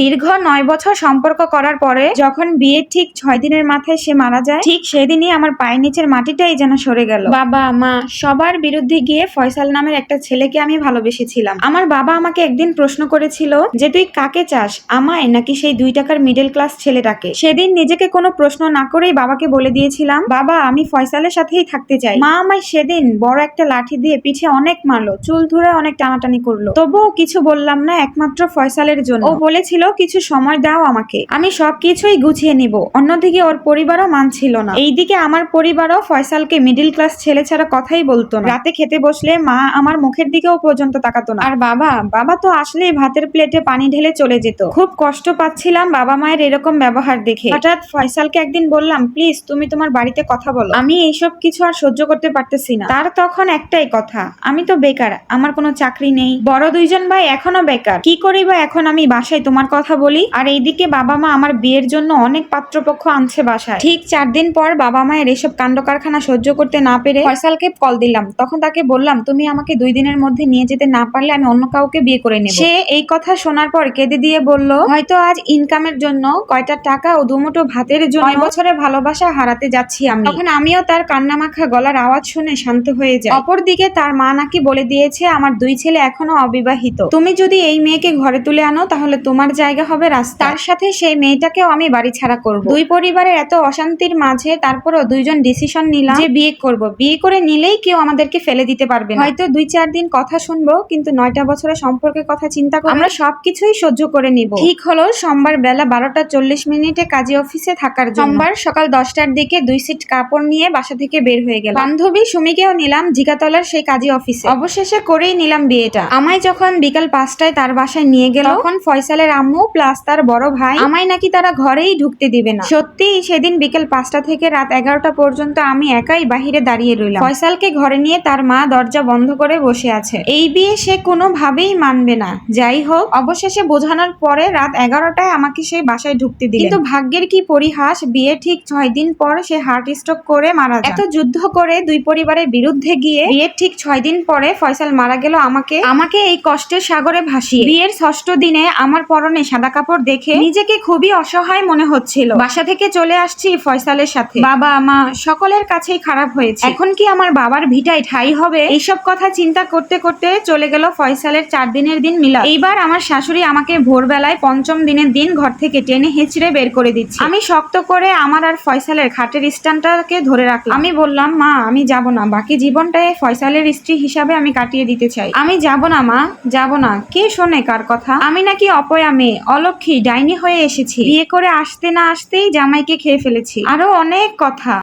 দীর্ঘ নয় বছর সম্পর্ক করার পরে যখন বিয়ের ঠিক ছয় দিনের মাথায় সে মারা যায়, ঠিক সেদিনই আমার পায়ের নিচের মাটিটাই যেন সরে গেল। বাবা, মা, সবার বিরুদ্ধে গিয়ে ফয়সাল নামের একটা ছেলেকে আমি ভালোবেসেছিলাম। আমার বাবা আমাকে একদিন প্রশ্ন করেছিল যে, তুই কাকে চাস, আমায় নাকি সেই দুই টাকার মিডল ক্লাস ছেলেটাকে? সেদিন নিজেকে কোনো প্রশ্ন না করেই বাবাকে বলে দিয়েছিলাম, বাবা, আমি ফয়সালের সাথেই থাকতে চাই। মা আমায় সেদিন বড় একটা লাঠি দিয়ে পিঠে অনেক মারলো, চুল ধরে অনেক টানাটানি করল। তবুও কিছু বললাম না, একমাত্র ফয়সালের জন্য। ও বলেছিল কিছু সময় দাও আমাকে। আমি সবকিছুই গুছিয়ে নিব। অন্যদিকে ওর পরিবারও মানছিল না। এইদিকে আমার পরিবারও ফয়সালকে মিডিল ক্লাস ছেলে ছাড়া কথাই বলতো না। রাতে খেতে বসলে মা আমার মুখের দিকেও পর্যন্ত তাকাতো না। আর বাবা বাবা তো আসলেই ভাতের প্লেটে পানি ঢেলে চলে যেত। খুব কষ্ট পাচ্ছিলাম বাবা মায়ের এরকম ব্যবহার দেখে। হঠাৎ ফয়সালকে একদিন বললাম, প্লিজ, তুমি তোমার বাড়িতে কথা বলো। আমি এইসব কিছু আর সহ্য করতে পারতেছি না। তার তখন একটাই কথা, আমি তো বেকার, আমার কোনো চাকরি নেই। বড় দুইজন ভাই এখনও বেকার। কি করি বা এখন আমি বাসায় তোমার কথা বলি, আর এইদিকে বাবা মা আমার বিয়ের জন্য অনেক পাত্রপক্ষ আনছে বাসায়। ঠিক চার দিন পর বাবা মায়ের এসব কাণ্ড কারখানা সহ্য করতে না পেরে ফয়সালকে কল দিলাম। তখন তাকে বললাম, তুমি আমাকে দুই দিনের মধ্যে নিয়ে যেতে না পারলে আমি অন্য কাউকে বিয়ে করে নেব। সে এই কথা শোনার পর কেঁদে দিয়ে বলল, হয়তো আজ ইনকামের জন্য কয়টা টাকা ও দুমুঠো ভাতের জন্য নয় বছরের ভালোবাসা হারাতে যাচ্ছি আমি। তখন আমিও তার কান্নামাখা গলার আওয়াজ শুনে শান্ত হয়ে যাই। অপরদিকে তার মা নাকি বলে দিয়েছে, আমার দুই ছেলে এখনও অবিবাহিত। তুমি যদি এই মেয়েকে ঘরে তুলে আনো, তাহলে তোমার জায়গা হবে রাস্তা তার সাথে সেই মেয়েটাকেও আমি বাড়ি ছাড়া করব। দুই পরিবারের এত অশান্তির মাঝে তারপরও দুইজন ডিসিশন নিলাম যে বিয়ে করব। বিয়ে করে নিলেই কেউ আমাদেরকে ফেলে দিতে পারবে না। হয়তো দুই চার দিন কথা শুনব কিন্তু নয়টা বছরের সম্পর্কের কথা চিন্তা করে আমরা সবকিছুই সহ্য করে নিব। ঠিক হলো সোমবার বেলা বারোটা চল্লিশ মিনিটে কাজী অফিসে থাকার জন্য। সোমবার সকাল দশটার দিকে দুই সিট কাপড় নিয়ে বাসা থেকে বের হয়ে গেল বান্ধবী সুমিকেও নিলাম জিগাতলার সেই কাজী অফিসে। অবশেষে করেই নিলাম বিয়েটা। আমায় যখন বিকাল পাঁচটায় তার বাসায় নিয়ে গেল তখন ফয়সালের আম্মু প্লাস তার বড় ভাই, আমায় নাকি তারা ঘরেই ঢুকতে দিবে না। সত্যি সেদিন বিকেল পাঁচটা থেকে রাত এগারোটা পর্যন্ত আমি একাই বাহিরে দাঁড়িয়ে রইলাম। ফয়সালকে ঘরে নিয়ে তার মা দরজা বন্ধ করে বসে আছে। এই বিয়ে সে কোনোভাবেই মানবে না। যাই হোক, অবশেষে বোঝানোর পরে রাত এগারোটায় আমাকে সেই বাসায় ঢুকতে দিল। কিন্তু ভাগ্যের কি পরিহাস, বিয়ে ঠিক ছয় দিন পর সে হার্ট স্ট্রোক করে মারা এত যুদ্ধ করে দুই পরিবারের বিরুদ্ধে গিয়ে বিয়ের ঠিক ছয় দিন পরে ফয়সাল মারা গেল আমাকে। আমাকে এই কষ্টের সাগরে ভাসিয়ে। বিয়ের ষষ্ঠ দিনে আমার পরনে সাদা কাপড় দেখে নিজেকে খুবই অসহায় মনে হচ্ছিল। বাসা থেকে চলে আসছি ফয়সালের সাথে। বাবা, মা সকলের কাছেই খারাপ হয়েছে। এখন কি আমার বাবার ভিটায় ঠাই হবে? এইসব কথা চিন্তা করতে করতে চলে গেল ফয়সালের চার দিনের দিন মিলা এইবার আমার শাশুড়ি আমাকে ভোরবেলায় পঞ্চম দিনের দিন ঘর থেকে টেনে হেঁচড়ে বের করে দিচ্ছে। আমি শক্ত করে আমার আর ফয়সালের খাটের স্ট্যান্ডটাকে ধরে রাখলাম। আমি বললাম, মা, আমি যাব না। বাকি জীবনটায় ফয়সালের স্ত্রী হিসাবে আমি কাটিয়ে দিতে চাই। আমি যাব না, মা, যাব না। কে শোনে কার কথা? আমি নাকি অপয়া মেয়ে অলক্ষী, ডাইনি হয়ে এসেছি। বিয়ে করে আসতে না আসতেই জামাইকে খেয়ে ফেলেছি। আরও অনেক কথা।